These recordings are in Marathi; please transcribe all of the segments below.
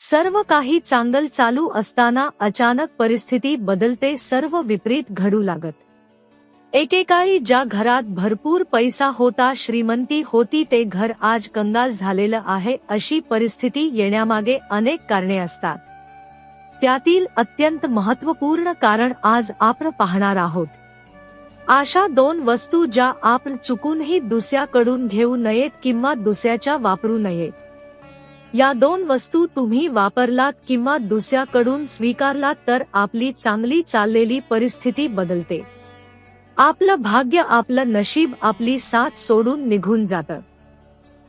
सर्व काही चांगल चालू असताना अचानक परिस्थिती बदलते सर्व विपरीत घडू लागत. एकेकाळी ज्या घरात भरपूर पैसा होता श्रीमंती होती ते घर आज कंगाल झालेलं आहे अशी परिस्थिती येण्यामागे अनेक कारणे असतात. त्यातील अत्यंत महत्त्वपूर्ण कारण आज आपण पाहणार आहोत. अशा दोन वस्तू ज्या आपण चुकूनही दुसऱ्याकडून घेऊ नयेत किंवा दुसऱ्याच्या वापरू नयेत. या दोन वस्तू तुम्ही वापरलात किंवा दुसऱ्याकडून स्वीकारलात तर आपली चांगली चाललेली परिस्थिती बदलते. आपलं भाग्य आपलं नशीब आपली साथ सोडून निघून जातं.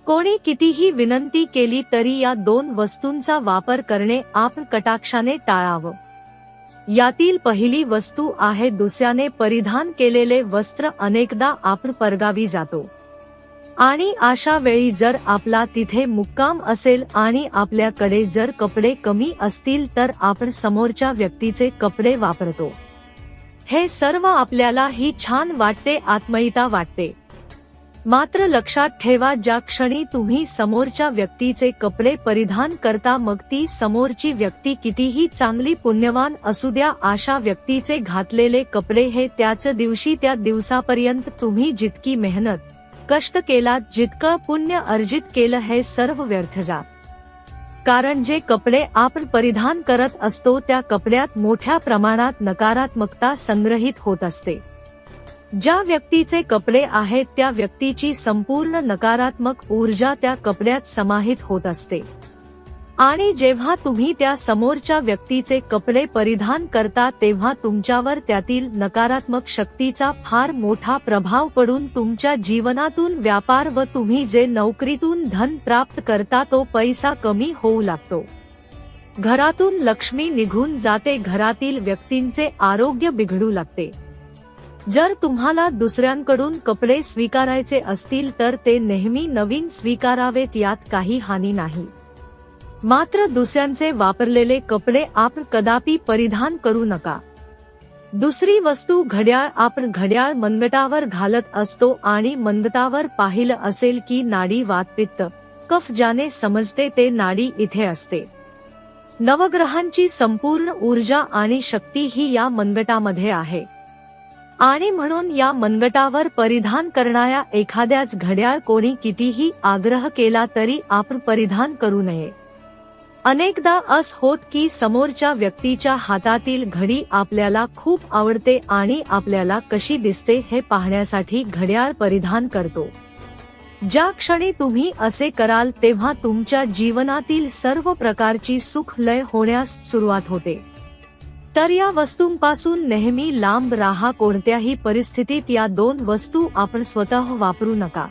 कोणी कितीही विनंती केली तरी या दोन वस्तूंचा वापर करणे आपण कटाक्षाने टाळावं. यातील पहिली वस्तू आहे दुसऱ्याने परिधान केलेले वस्त्र अनेकदा आपण परगावी जातो. आणि अशा वेळी जर आपला तिथे मुक्काम असेल आणि आपल्याकडे जर कपडे कमी असतील तर आपण समोरच्या व्यक्तीचे कपडे वापरतो. हे सर्व आपल्याला ही छान वाटते आत्मयिता वाटते. मात्र लक्षात ठेवा ज्या क्षणी तुम्ही समोरच्या व्यक्तीचे कपडे परिधान करता मग ती समोरची व्यक्ती कितीही चांगली पुण्यवान असू द्या अशा व्यक्तीचे घातलेले कपडे हे त्याच दिवशी त्या दिवसापर्यंत तुम्ही जितकी मेहनत कष्ट केलात जितकं पुण्य अर्जित केलं हे सर्व व्यर्थ जा. कारण जे कपडे आपण परिधान करत असतो त्या कपड्यात मोठ्या प्रमाणात नकारात्मकता संग्रहित होत असते. ज्या व्यक्तीचे कपडे आहेत त्या व्यक्तीची संपूर्ण नकारात्मक ऊर्जा त्या कपड्यात समाहित होत असते. आणि जेव्हा तुम्ही त्या समोरच्या व्यक्तीचे कपडे परिधान करता तेव्हा तुमच्यावर त्यातील नकारात्मक शक्तीचा फार मोठा प्रभाव पडून तुमच्या जीवनातून व्यापार व तुम्ही जे नोकरीतून धन प्राप्त करता तो पैसा कमी होऊ लागतो. घरातून लक्ष्मी निघून जाते घरातील व्यक्तींचे आरोग्य बिघडू लागते. जर तुम्हाला दुसऱ्यांकडून कपडे स्वीकारायचे असतील तर ते नेहमी नवीन स्वीकारावेत यात काही हानी नाही. मात्र दुसऱ्यांचे वापरलेले कपडे आपण कदापि परिधान करू नका. दुसरी वस्तू घड्याळ आपण घड्याळ मनगटावर घालत असतो आणि मनगटावर पाहिलं असेल की नाडी वातपित्त. कफ ज्याने समजते ते नाडी इथे असते. नवग्रहांची संपूर्ण ऊर्जा आणि शक्ती ही या मनगटामध्ये आहे. आणि म्हणून या मनगटावर परिधान करणाऱ्या एखाद्याच घड्याळ कोणी कितीही आग्रह केला तरी आपण परिधान करू नये. अनेकदा अस होत की समोरच्या व्यक्तीच्या हातातील घडी आपल्याला खूप आवडते आणि आपल्याला कशी दिसते हे पाहण्यासाठी घड्याळ परिधान करतो. ज्या क्षणी तुम्ही असे कराल तेव्हा तुमच्या जीवनातील सर्व प्रकारची सुख लय होण्यास सुरुवात होते. तर या वस्तूंपासून नेहमी लांब राहा कोणत्याही परिस्थितीत या दोन वस्तू आपण स्वतः वापरू नका.